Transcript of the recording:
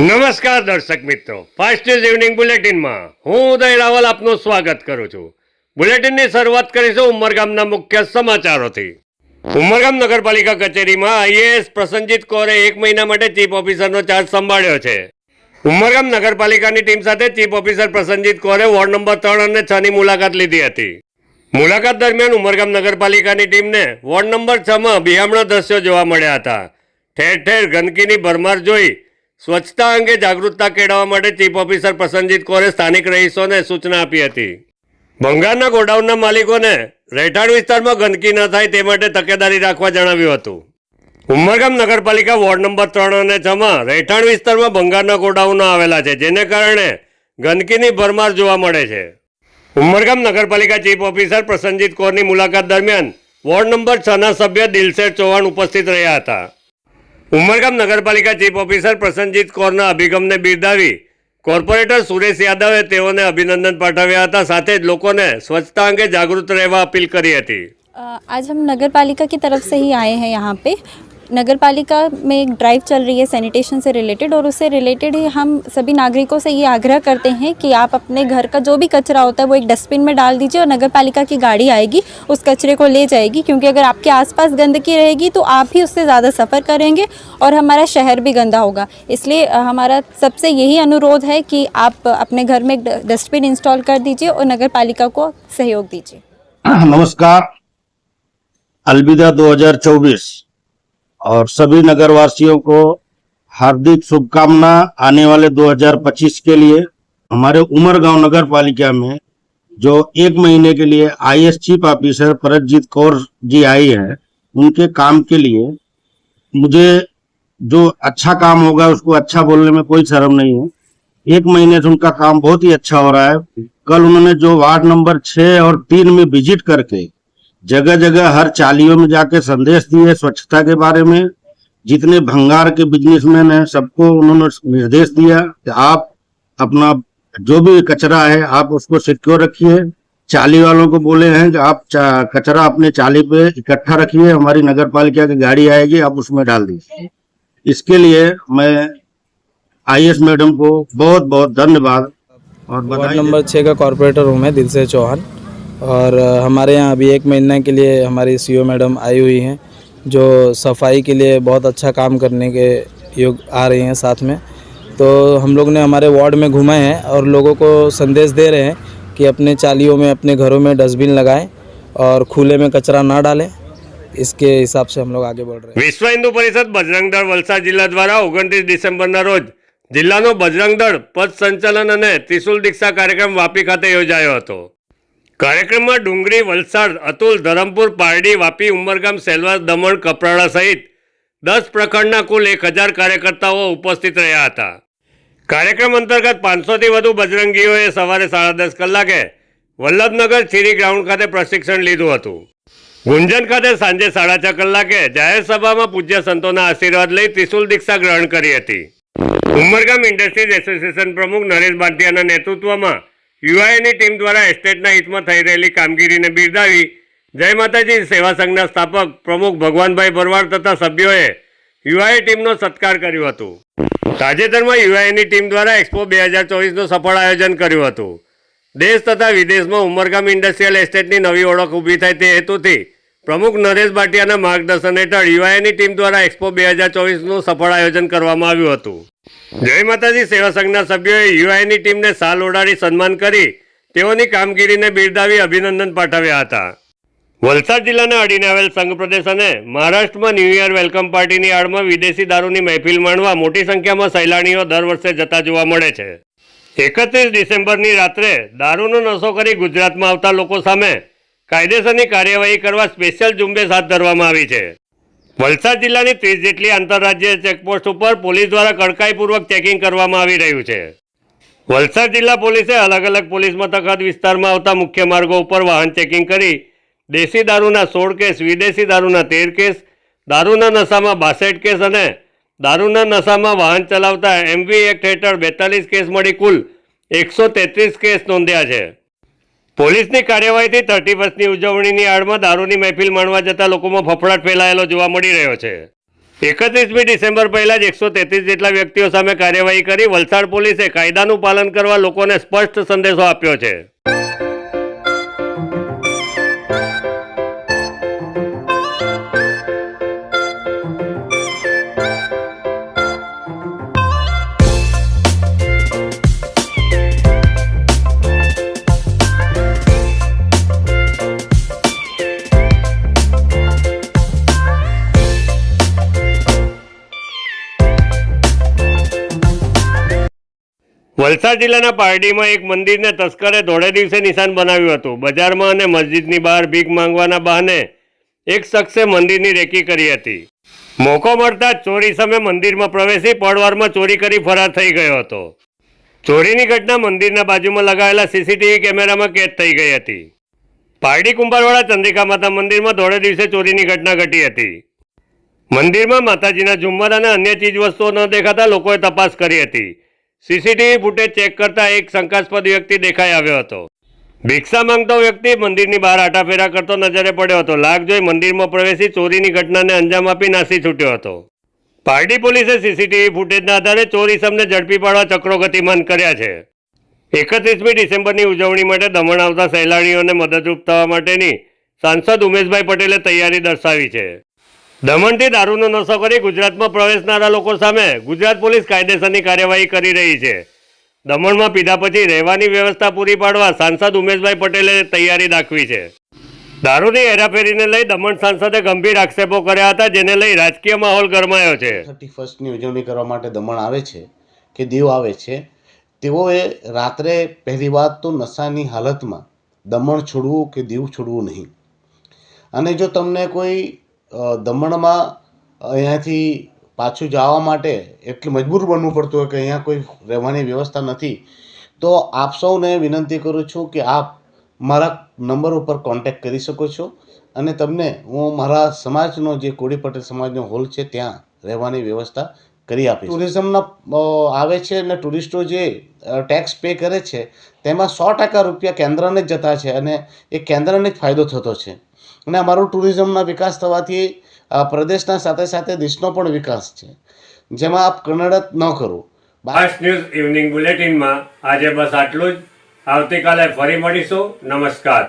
નમસ્કાર દર્શક મિત્રો. ફાસ્ટ ન્યૂઝ ઇવનિંગ બુલેટિનમાં હું ઉદય રાવલ આપનું સ્વાગત કરું છું. બુલેટિનની શરૂઆત કરીશું ઉમરગામના મુખ્ય સમાચારોથી. ઉમરગામ નગરપાલિકા કચેરીમાં આઈએએસ પ્રસન્નજીત કૌરે એક મહિના માટે ચીફ ઓફિસરનો ચાર્જ સંભાળ્યો છે. ઉમરગામ નગરપાલિકાની ટીમ સાથે chief officer Prasannajit કૌરે ward number ત્રણ અને છ ની મુલાકાત લીધી હતી. મુલાકાત દરમિયાન ઉમરગામ નગરપાલિકાની ટીમને વોર્ડ નંબર છ માં બિહામણા દ્રશ્યો જોવા મળ્યા હતા. ઠેર ઠેર ગંદકીની ભરમાર જોઈ સ્વચ્છતા અંગે જાગૃતતા કેળવવા માટે ચીફ ઓફિસર પ્રસન્નજીત કોરે સ્થાનિક રહીશોને સૂચના આપી હતી. ભંગારના ગોડાઉનના માલિકોને રહેઠાણ વિસ્તારમાં ગંદકી ન થાય તે માટે તકેદારી રાખવા જણાવ્યું હતું. ઉમરગામ નગરપાલિકા વોર્ડ નંબર ત્રણ અને છમાં રહેઠાણ વિસ્તારમાં ભંગારના ગોડાઉનો આવેલા છે, જેને કારણે ગંદકીની ભરમાર જોવા મળે છે. ઉમરગામ નગરપાલિકા ચીફ ઓફિસર પ્રસન્નજીત કૌરની મુલાકાત દરમિયાન વોર્ડ નંબર છના સભ્ય દિલશેર ચૌહાણ ઉપસ્થિત રહ્યા હતા. ઉમરગામ નગરપાલિકા ચીફ ઓફિસર પ્રસન્નજીત કૌરના અભિગમને બિરદાવી કોર્પોરેટર સુરેશ યાદવે તેઓને અભિનંદન પાઠવ્યા હતા સાથે જ લોકોને સ્વચ્છતા અંગે જાગૃત રહેવા અપીલ કરી હતી अ, आज हम नगर पालिका की तरफ से ही आए हैं यहाँ पे नगर पालिका में एक ड्राइव चल रही है सैनिटेशन से रिलेटेड और उससे रिलेटेड ही हम सभी नागरिकों से ये आग्रह करते हैं कि आप अपने घर का जो भी कचरा होता है वो एक डस्टबिन में डाल दीजिए और नगर पालिका की गाड़ी आएगी, उस कचरे को ले जाएगी। क्योंकि अगर आपके आसपास गंदगी रहेगी तो आप ही उससे ज़्यादा सफ़र करेंगे और हमारा शहर भी गंदा होगा। इसलिए हमारा सबसे यही अनुरोध है कि आप अपने घर में एक डस्टबिन इंस्टॉल कर दीजिए और नगर पालिका को सहयोग दीजिए। नमस्कार। अलविदा 2024 और सभी नगरवासियों को हार्दिक शुभकामना आने वाले 2025 के लिए। हमारे उमर उमरगांव नगर पालिका में जो एक महीने के लिए I S chief officer Paratjit Kaur ji आई है, उनके काम के लिए मुझे जो अच्छा काम होगा उसको अच्छा बोलने में कोई शर्म नहीं है। एक महीने से उनका काम बहुत ही अच्छा हो रहा है। कल उन्होंने जो वार्ड नंबर छह और तीन में विज़िट करके जगह जगह हर चालियों में जाके संदेश दिए स्वच्छता के बारे में। जितने भंगार के बिजनेसमैन हैं सबको उन्होंने निर्देश दिया कि आप अपना जो भी कचरा है आप उसको सिक्योर रखिए। चाली वालों को बोले हैं कि आप कचरा अपने चाली पे इकट्ठा रखिए हमारी नगर पालिका की गाड़ी आएगी आप उसमें डाल दीजिए। इसके लिए मैं आई मैडम को बहुत बहुत धन्यवाद और वार्ड नंबर छः का कॉरपोरेटर हूँ मैं दिल से चौहान। और अ, हमारे यहाँ अभी एक महीने के लिए हमारी सीओ मैडम आई हुई हैं जो सफाई के लिए बहुत अच्छा काम करने के योग आ रही हैं साथ में तो हम लोग ने हमारे वार्ड में घुमाए हैं और लोगों को संदेश दे रहे हैं कि अपने चालियों में अपने घरों में डस्टबिन लगाएं और खुले में कचरा ना डालें इसके हिसाब से हम लोग आगे बढ़ रहे हैं વિશ્વ હિન્દુ પરિષદ બજરંગ દળ વલસાડ જિલ્લા દ્વારા ઓગણત્રીસ ડિસેમ્બરના રોજ જિલ્લાનો બજરંગ દળ પદ સંચાલન અને ત્રિશુલ દીક્ષા કાર્યક્રમ વાપી ખાતે યોજાયો હતો કાર્યક્રમમાં ડુંગળી, વલસાડ, અતુલ, ધરમપુર, પારડી, વાપી, ઉમરગામ સેલવાસ દમણ, કપરાડા સહિત દસ પ્રખંડના કુલ એક હજાર કાર્યકર્તાઓ ઉપસ્થિત રહ્યા હતા. કાર્યક્રમ અંતર્ગત પાંચસોથી વધુ બજરંગીઓએ સવારે સાડા દસ કલાકે વલ્લભનગર ચીરી ગ્રાઉન્ડ ખાતે પ્રશિક્ષણ લીધું હતું. ગુંજન ખાતે સાંજે સાડા છ કલાકે જાહેર સભામાં પૂજ્ય સંતોના આશીર્વાદ લઈ ત્રિશુલ દીક્ષા ગ્રહણ કરી હતી. ઉમરગામ ઇન્ડસ્ટ્રીઝ એસોસિએશન પ્રમુખ નરેશ બાંટિયાના નેતૃત્વમાં યુઆઈની ટીમ દ્વારા એસ્ટેટના હિતમાં થઈ રહેલી કામગીરીને બિરદાવી જય માતાજી સેવા સંઘના સ્થાપક પ્રમુખ ભગવાનભાઈ ભરવાડ તથા સભ્યોએ યુઆઈ ટીમનો સત્કાર કર્યો હતું. તાજેતરમાં યુઆઈની ટીમ દ્વારા એક્સપો બે હજાર ચોવીસનું સફળ આયોજન કર્યું હતું. દેશ તથા વિદેશમાં ઉમરગામ ઇન્ડસ્ટ્રીયલ એસ્ટેટની નવી ઓળખ ઊભી થાય તે હેતુથી પ્રમુખ નરેશ ભાટિયાના માર્ગદર્શન હેઠળ યુઆઈની ટીમ દ્વારા એક્સપો બે હજાર ચોવીસનું સફળ આયોજન કરવામાં આવ્યું હતું. જય માતાજી, સેવા સંઘના સભ્યોએ યુઆઈની ટીમને સાલ ઓડાડી સન્માન કરી તેઓની કામગીરીને બિરદાવી અભિનંદન પાઠવ્યા હતા. વલસાડ જિલ્લાના અડીને આવેલ સંઘ પ્રદેશ અને મહારાષ્ટ્રમાં ન્યૂ યર વેલકમ પાર્ટીની આડમાં વિદેશી દારૂની મહેફિલ માણવા મોટી સંખ્યામાં સહેલાણીઓ દર વર્ષે જતા જોવા મળે છે. એકત્રીસ ડિસેમ્બરની રાત્રે દારૂનો નશો કરી ગુજરાતમાં આવતા લોકો સામે કાયદેસરની કાર્યવાહી કરવા સ્પેશિયલ ઝુંબેશ હાથ ધરવામાં આવી છે. વલસાડ જિલ્લાની ત્રીસ જેટલી આંતરરાજ્ય ચેકપોસ્ટ ઉપર પોલીસ દ્વારા કડકાઈપૂર્વક ચેકિંગ કરવામાં આવી રહ્યું છે. વલસાડ જિલ્લા પોલીસે અલગ અલગ પોલીસ મથક વિસ્તારમાં આવતા મુખ્ય માર્ગો ઉપર વાહન ચેકિંગ કરી દેશી દારૂના સોળ કેસ, વિદેશી દારૂના તેર કેસ, દારૂના નશામાં બાસઠ કેસ અને દારૂના નશામાં વાહન ચલાવતા એમવી એક્ટ હેઠળ બેતાલીસ કેસ મળી કુલ એકસો તેત્રીસ કેસ નોંધ્યા છે. પોલીસની કાર્યવાહીથી થર્ટી વર્ષની ઉજવણીની આડમાં દારૂની મહેફિલ માણવા જતા લોકોમાં ફફડાટ ફેલાયેલો જોવા મળી રહ્યો છે. એકત્રીસમી ડિસેમ્બર પહેલા જ એકસો તેત્રીસ જેટલા વ્યક્તિઓ સામે કાર્યવાહી કરી વલસાડ પોલીસે કાયદાનું પાલન કરવા લોકોને સ્પષ્ટ સંદેશો આપ્યો છે. વલસાડ જિલ્લાના પારડીમાં એક મંદિરને તસ્કરે ધોળે દિવસે નિશાન બનાવ્યું હતું. બજારમાં અને મસ્જિદની બહાર ભીખ માંગવાના બહાને એક શખ્સે મંદિરની રેકી કરી હતી. મોકો મળતા ચોરી સામે મંદિરમાં પ્રવેશી પડવારમાં ચોરી કરી ફરાર થઈ ગયો હતો. ચોરીની ઘટના મંદિરના બાજુમાં લગાવેલા સીસીટીવી કેમેરામાં કેદ થઈ ગઈ હતી. પારડી કુંભારવાડા ચંદ્રિકા માતા મંદિરમાં ધોળે દિવસે ચોરીની ઘટના ઘટી હતી. મંદિરમાં માતાજીના ઝુમ્મર અને અન્ય ચીજ વસ્તુઓ ન દેખાતા લોકોએ તપાસ કરી હતી. સીસીટીવી ફૂટેજ ચેક કરતા એક શંકાસ્પદ વ્યક્તિ દેખાઈ આવ્યો હતો. ભિક્ષા માંગતો વ્યક્તિ મંદિરની બહાર આટાફેરા કરતો નજરે પડ્યો હતો. લાગ જોઈ મંદિરમાં પ્રવેશી ચોરીની ઘટનાને અંજામ આપી નાસી છૂટ્યો હતો. પારડી પોલીસે સીસીટીવી ફૂટેજના આધારે ચોરી સમને ઝડપી પાડવા ચક્રો ગતિમાન કર્યા છે. એકત્રીસમી ડિસેમ્બરની ઉજવણી માટે દમણ આવતા સહેલાણીઓને મદદરૂપ થવા માટેની સાંસદ ઉમેશભાઈ પટેલે તૈયારી દર્શાવી છે. દમણથી દારૂનો નશો કરી ગુજરાતમાં પ્રવેશનારા લોકો સામે ગુજરાત પોલીસ કાયદેસરની કાર્યવાહી કરી રહી છે. દમણમાં પીધા પછી રહેવાની વ્યવસ્થા પૂરી પાડવા સાંસદ ઉમેશભાઈ પટેલે તૈયારી દાખવી છે. દારૂની હેરાફેરીને લઈ દમણ સાંસદે ગંભીર આક્ષેપો કર્યા હતા, જેને લઈ રાજકીય માહોલ ગરમાયો છે. થર્ટી ફર્સ્ટની ઉજવણી કરવા માટે દમણ આવે છે કે દીવ આવે છે, તેઓએ રાત્રે પહેલી વાત તો નશાની હાલતમાં દમણ છોડવું કે દીવ છોડવું નહીં. અને જો તમને કોઈ દમણમાં અહીંયાથી પાછું જવા માટે એટલું મજબૂર બનવું પડતું હોય કે અહીંયા કોઈ રહેવાની વ્યવસ્થા નથી. તો આપ સૌને વિનંતી કરું છું કે આપ મારા નંબર ઉપર કોન્ટેક્ટ કરી શકો છો અને તમને હું મારા સમાજનો જે કોળી પટેલ સમાજનો હોલ છે ત્યાં રહેવાની વ્યવસ્થા કરી આપીશ. ટુરિઝમના આવે છે અને ટુરિસ્ટો જે ટેક્સ પે કરે છે તેમાં સો ટકા રૂપિયા કેન્દ્રને જ જતા છે અને એ કેન્દ્રને જ ફાયદો થતો છે. અને અમારો ટુરિઝમના વિકાસ થવાથી પ્રદેશના સાથે સાથે દેશનો પણ વિકાસ છે. જેમાં આપ કન્નડત ન કરો. બાસ ન્યૂઝ ઇવનિંગ બુલેટિનમાં આજે બસ આટલું જ. આવતીકાલે ફરી મળીશું. નમસ્કાર.